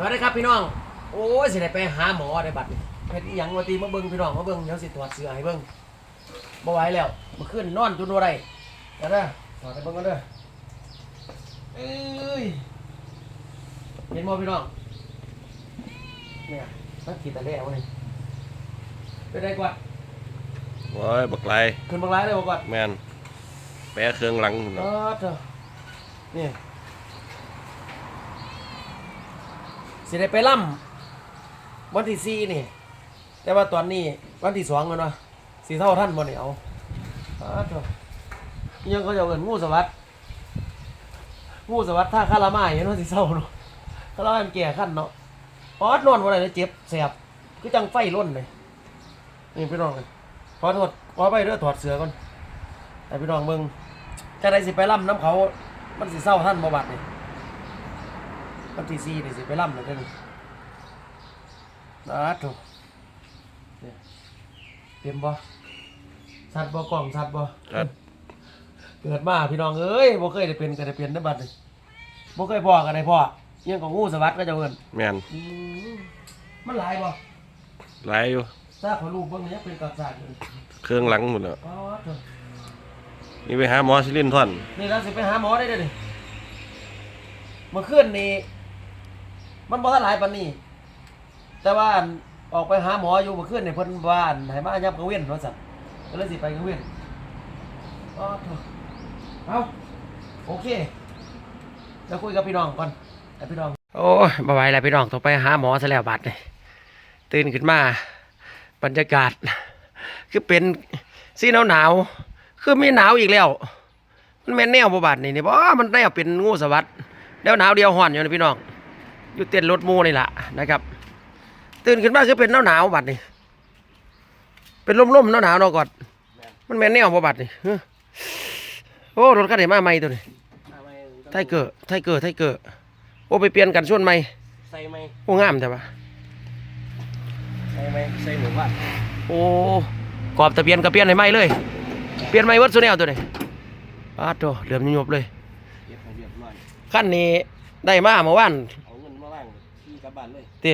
สวัสดีครับพี่น้อง โอ้ยสิได้ไปหาหมอได้บัดนี่เฮ็ดอีหยังว่าตีมาเบิ่งพี่น้องมาเบิ่งเดี๋ยวสิถอดเสื้อให้เบิ่งบ่ไหวแล้วเมื่อคืนนอนจนบ่ได้เดี๋ยวเด้อถอดให้เบิ่งกันเด้อเอ้ยเห็นบ่พี่น้องเนี่ยมันขีดตะแล้วนี่เป็นได้กว่าโอ้ยบักไรขึ้นบางร้ายเลยบ่กว่าแมนแปะเครื่องหลังเอเนาะอเถอะนี่ สิได้ไปล่ำวันที่สี่นี่ แต่ว่าตอนนี้วันที่สองแล้วเนาะสีเท่าท่านบ่เนี่ยเอายังเขาจะเอาเงินงูสวัสดงูสวัสดท่าคารามาอย่างเนาะสีเท่าเนาะคารามามันแก่ขั้นเนาะออดนอนวันไหนเจ็บแสบคือจังไฟร่นเลยนี่พี่น้องขอโทษขอไปเด้อถอดเสือก่อนให้พี่น้องเบิ่งจะได้สิไปล่ำน้ำเขา มันสิเศร้าท่านบบัดนี่ วันที่สี่นี่สิไปล่ำเลยเด้อนี่นะถูกเนี่ยเต็มบ่สัตว์บ่กล่องสัตว์บ่ครับเกิดมาพี่น้องเอ้ยบ่เคยได้เป็นก็ได้เป็นได้อบัดนี่บ่เคยพ่อก็ได้พ่อยังของงูสวัสดิ์ก็จะเอิ้นแมนอืมมันหลายบ่หลายอยู่ ซากเขารูปเบิ่งนี่ยังเป็นกักซากอยู่เครื่องหลังหมดแล้ว อ๋อเถอะนี่ไปหาหมอซิลินท่อน นี่เราสิไปหาหมอได้เด้อนี่เมื่อคืนนี่ มันบ่ทันหลายปานนี้ แต่ว่าออกไปหาหมออยู่เมื่อคืนในเพิ่นว่านให้มายับกระเว้นว่าซั่นก็เลยสิไปกระเว้นอ๋อเอะเอาโอเคเดี๋ยวคุยกับพี่น้องก่อนให้พี่น้อง โอ้ยบ่ไหวแล้วพี่น้องต้องไปหาหมอซะแล้วบัดนี่ตื่นขึ้นมา บรรยากาศ คือเป็นสีหนาวหนาวๆคือม่หนาวอีกแล้ว มันแม่นแนวบ่บาดนี่นี่บ่มันแนวเป็นงูสวัสดแล้วหนาวเดียวห่อนอยู่นะพี่น้อง อยู่เต้นรถหมูนี่ล่ะนะครับ ตื่นขึ้นมาคือเป็นหนาวหนาวๆบัดนี่เป็นลมๆหนาวหนาวๆเนาะก่อนมันแม่นแนวบ่บาดนี่เฮ้อโอ้รถคันไหนมาใหม่ตัวนี้ไทเกอร์ไทเกอร์ไทเกอร์โอ้ไปเปลี่ยนกันส่วนใหม่ใส่ไหมโอ้งามแต่ว่าใส่ไหมใส่หมูบ้านโอ้กรอบตะเพียนก็เปลี่ยนให้ใหม่เลย เปลี่ยนใหม่วัดสุแนวตัวนี้อ้าวโตเหลือมยุบๆเลยเรียบให้เรียบร้อยขั้นนี้ได้มาเมื่อวาน บบ้านเลยเต้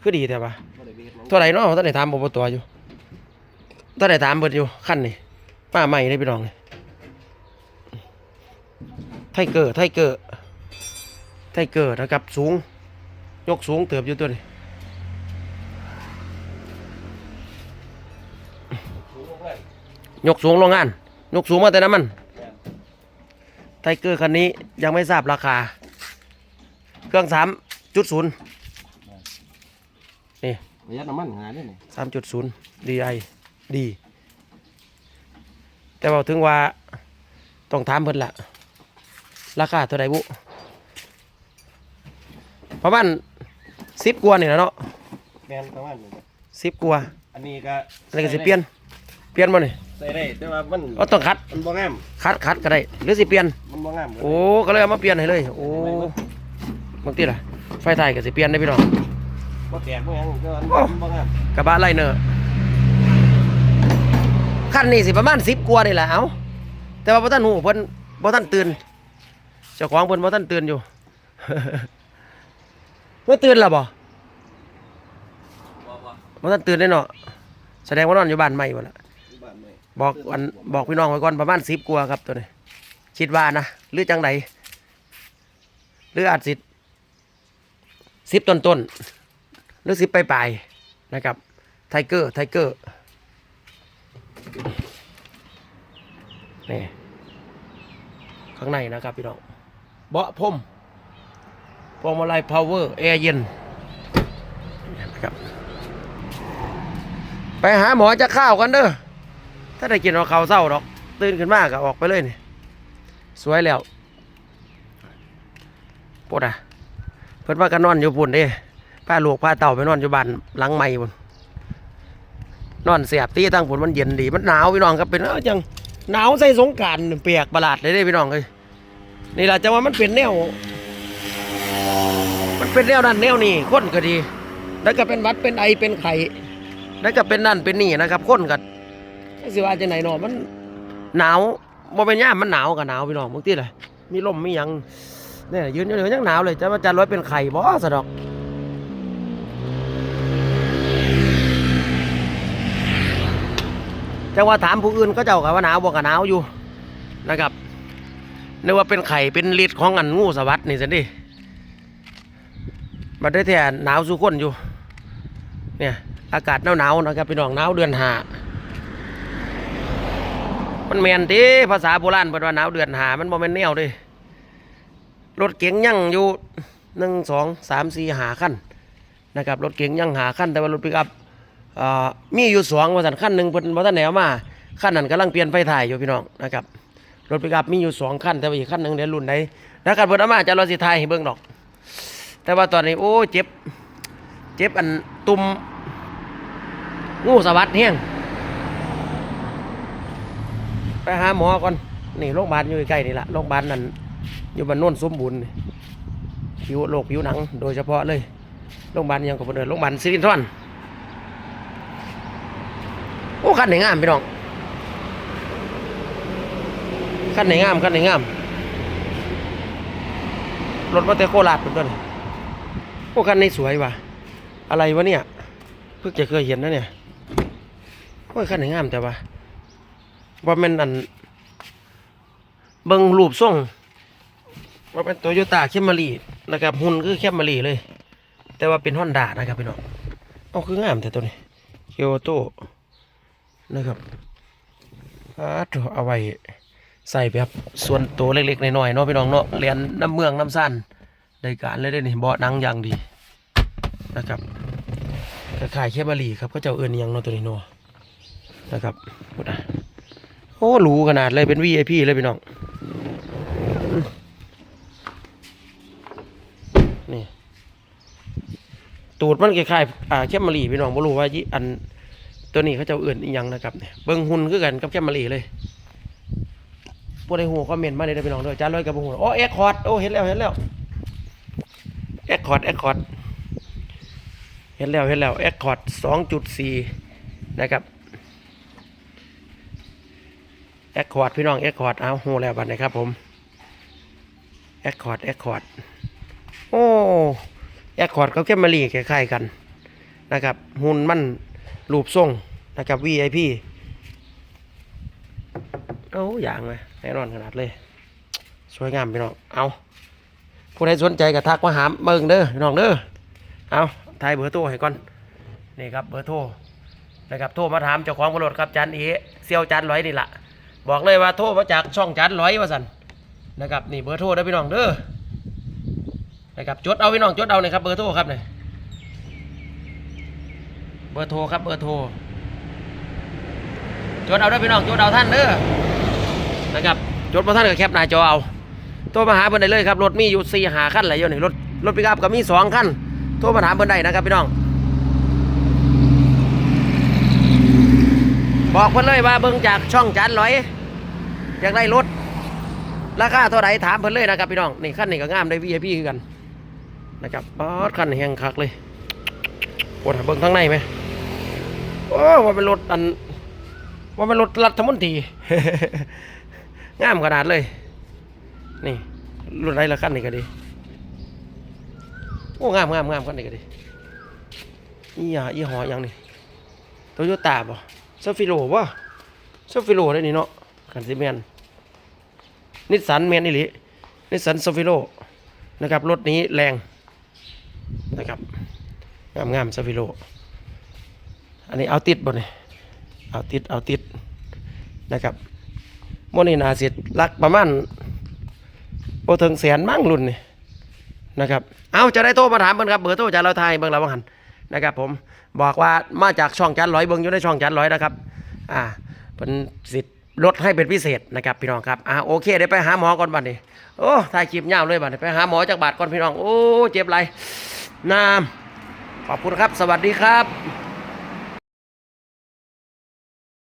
คือดีแต่ว่าบ่ได้ไปเฮ็ดหยังเท่าไหร่เนาะท่านได้ถามอบตอยู่ท่านได้ถามเบิดอยู่ขั้นนี้มาใหม่เลยพี่น้องนี่ไทเกอร์ไทเกอร์ไทเกอร์นะครับสูง ยกสูงเติบอยู่ตัวนี้สูงมากยกสูงโรงงาน ยกสูงมาแต่น้ำมันแม่นไทเกอร์คันนี้ยังไม่ทราบราคา เครื่องสามจุดศูนย์ นี่ประหยัดน้ำมันหาเนี่ยนี่สามจุดศูนย์ดีไอดี แต่ว่าถึงว่าต้องถามเพิ่นละราคาเท่าไหร่บุประมาณสิบกว่านี่แหละเนาะแม่นประมาณนี้สิบกว่าอันนี้ก็อะไรก็สิเปลี่ยนเปลี่ยนบ่นี่ใส่ได้แต่ว่ามันเอาต้องคัดมันบ่งามคัดคัดก็ได้หรือสิเปลี่ยนมันบ่งามโอ้ก็เลยเอามาเปลี่ยนให้เลย โอ้บางทีล่ะไฟไทยก็สิเปลี่ยนได้พี่น้อง บ่แตกบ่หยังแต่ว่าโอ้มันบ่งามกระบะไลเนอร์คันนี้สิประมาณสิบกว่านี่แหละเอาแต่ว่าพ่ท่านหูเพิ่นพ่ท่านตื่นเจ้าของเพิ่นพ่ท่านตื่นอยู่เมื่อตื่นแล้วบ่บ่บ่พ่ท่านตื่นได้เนาะแสดงว่านอนอยู่บ้านใหม่บ่ล่ะอยู่บ้านไม่บอกอันบอกพี่น้องไว้ก่อนประมาณสิบกว่าครับตัวนี้คิดว่านะหรือจังไดหรืออาจสิสิบต้นต้นๆ หรือสิบปลายๆนะครับไทเกอร์ไทเกอร์นี่ข้างในนะครับพี่น้องเบาะพรมพวงมาลัยพาวเวอร์แอร์เย็นนะครับไปหาหมอจะข้าวกันเด้อถ้าได้กินเอาข้าวเศร้าดอก ตื่นขึ้นมากก็ออกไปเลยนี่สวยแล้วปวดอะ เพิ่นว่ากันนอนอยู่ปุ่นเด้ พาลูกพาเต่าไปนอนอยู่บ้านหลังใหม่ปุ่นนอนเสียบตีตั้งปุ่นมันเย็นดี มันหนาวพี่น้องครับเป็นเอ้อจังหนาวใส่สงการเปียกประหลาดเลยเด้พี่น้องเลยนี่แหละจะว่ามันเป็นแนว มันเป็นแนวนั้นแนวนี่ข้นก็ดี แล้วก็เป็นวัดเป็นไอเป็นไข่แล้วก็เป็นนั่นเป็นนี่นะครับคนกันสิว่าจะไหนเนาะมันหนาวบ่เป็นย่ามันหนาวกับหนาวพี่น้องบางทีเลยมีลมมียังเนี่ยยืนอยู่เลยยังหนาวเลยจะมาจะร้อยเป็นไข่บ่สะดอก จังว่าถามผู้อื่นก็เจ้ากับว่าหนาวบ่กับหนาวอยู่นะครับนึกว่าเป็นไข่เป็นฤทธิ์ของอันงูสวัสดนี่สิดิมาได้แต่หนาวสุคนอยู่ เนี่ยอากาศหนาวๆนะครับพี่น้องหนาวเดือนห้ามันแมนติภาษาโบราณเป็นว่าหนาวเดือนห้ามันบ่แม่นแนวด้รถเก๋งยั่งอยู่หนึ่งสองสามสี่หาขั้นนะครับรถเก๋งยั่งหาขั้นแต่ว่ารถปิกอัพ อ่ามีอยู่สองว่าสันขั้นหนึ่งเพิ่นบ่ทันแนวมาขั้นนั้นกำลังเปลี่ยนไฟถ่ายอยู่พี่น้องนะครับรถปิกอัพมีอยู่สองขั้นแต่ว่าอีกขั้นหนึ่งเดี๋ยวรุ่นใดแล้วกันเพิ่นเอามาจะรอสิถ่ายให้เบิ่งดอก แต่ว่าตอนนี้โอ้เจ็บ เจ็บอันตุ่มงูสวัสดเฮียงไปหาหมอก่อนนี่โรงพยาบาลอยู่ใกล้ๆนี่แหละโรงพยาบาลนั่นอยู่บ้านโน้นสมบูรณ์ผิวโรคผิวหนัง โดยเฉพาะเลยโรงพยาบาลยังกับเดินโรงพยาบาลซิรินทรอน คันไหนงามพี่น้องคันไหนงามคันไหนงามรถมาเตโคราชเป็นต้นพวกคันนี้สวยว่ะอะไรวะเนี่ยเพิ่งจะเคยเห็นนะเนี่ยโอ้ยคันไหนงามแต่ว่าว่ามันอันเบิงรูปทรงว่าเป็นโตโยต้าเคมมารีนะครับหุ่นคือเคมมารีเลย แต่ว่าเป็นฮอนด้านะครับพี่น้องเอาคืองามแต่ตัวนี้เกียวโต นะครับอาถเอาไว้ใส่แบบส่วนตัวเล็กๆน้อยๆเนาะพี่น้องเนาะเรียนน้ำเมืองน้ำสั้นได้การเลยได้นี่เบาะนังอย่างดีนะครับกระขายแค่บารีครับก็เจ้าเอิญยังเนาะตัวนี้เนาะนะครับพูดนะโอ้หรูขนาดเลยเป็น VIP เลยพี่น้องนี่ตูดมันคล้ายๆอ่าแคมมารีพี่น้องบ่รู้ว่ายิอัน ตัวนี้เขาจ้าเอื่นอีหยังนะครับเนี่ยเบิ้งหุ่นคือกันกับแคมมารีเลยพวกในหัวคอมเมนต์มาเลยนะพี่น้องด้วยจ้าร้อยกับหัวโอ้เอ็กคอร์ดโอ้เห็นแล้วเห็นแล้วแอคคอร์ดแอคคอร์ดเห็นแล้วเห็นแล้วแอคคอร์ดสองจุดสี่นะครับแอคคอร์ดพี่น้องแอคคอร์ดเอาโหแล้วบัดนะครับผมแอคคอร์ดแอคคอร์ดโอ้แอคคอร์ดกับแคมมารีคล้ายๆกันนะครับหุ่นมัน รูปทรงนะครับ VIP โอ้อย่างเลยแน่นอนขนาดเลย สวยงามพี่น้อง เอาผู้ใดสนใจก็ทักมาหาเบิ่งเด้อพี่น้องเด้อ เอาทายเบอร์โทรให้ก่อน นี่ครับเบอร์โทรนะครับโทรมาถามเจ้าของบริษัทครับจันเอเซียวจันร้อยนี่แหละบอกเลยว่าโทรมาจากช่องจันร้อยว่าสันนะครับนี่เบอร์โทรเด้พี่น้องเด้อนะครับจดเอาพี่น้องจดเอาเลยครับเบอร์โทรครับเนี่ย เบอร์โทรครับเบอร์โทรจดเอาด้อพี่น้องจดเอาท่านเด้อนะครับจดมาท่านกับแคปหน้าจอเอาโทรมาหาเพิ่นได้เลยครับรถมีอยู่สี่หาคันหลายอยู่นี่รถรถปิกอัพก็มีสองคันโทรมาถามเพิ่นได้นะครับพี่น้อง บอกเพิ่นเลยว่าเบิ่งจากช่องจานร้อยอยากได้รถราคาเท่าไหร่ถามเพิ่นเลยนะครับพี่น้องนี่คันนี้ก็งามได้ VIP คือกันนะครับป๊อดคันนี้แหงคักเลยโอ้ถามเบิ่งข้งในไหม โอ้ว่าเป็นรถอัน ว่าเป็นรถรัฐมนตรีงามขนาดเลย นี่รุ่นไรละขั้นนี่ก็ดีโอ้งามงามงามขั้นนี่ก็ดีอีหยาอีหออย่างนี่โตโยต้าบ่ซาฟิโลบ่ซาฟิโลได้นี่เนาะคันซีแมนนิสสันแมนนี่หลินิสสันซาฟิโลนะครับรถนี้แรงนะครับงามงามซาฟิโล อันนี้เอาติดบ่เนี่ยเอาติดเอาติดนะครับโมนี่นาสียลักประมาณโอถึงแสนมั่งรุ่นนี่นะครับ เอาจะได้โทรมาถามเบิ่งครับเบอร์โทรจากเราไทยเบิ่งเราบังหันนะครับผมบอกว่ามาจากช่องจันร้อยเบิ่งอยู่ในช่องจันร้อยนะครับอ่าเป็นสิทธิ์ลดให้เป็นพิเศษนะครับพี่น้องครับอ่าโอเคเดี๋ยวไปหาหมอก่อนบัดนี้โอ้ถ่ายคลิปยาวเลยบัดนี้ไปหาหมอจากบาทก่อนพี่น้องโอ้เจ็บไรน้ำขอบคุณครับ สวัสดีครับ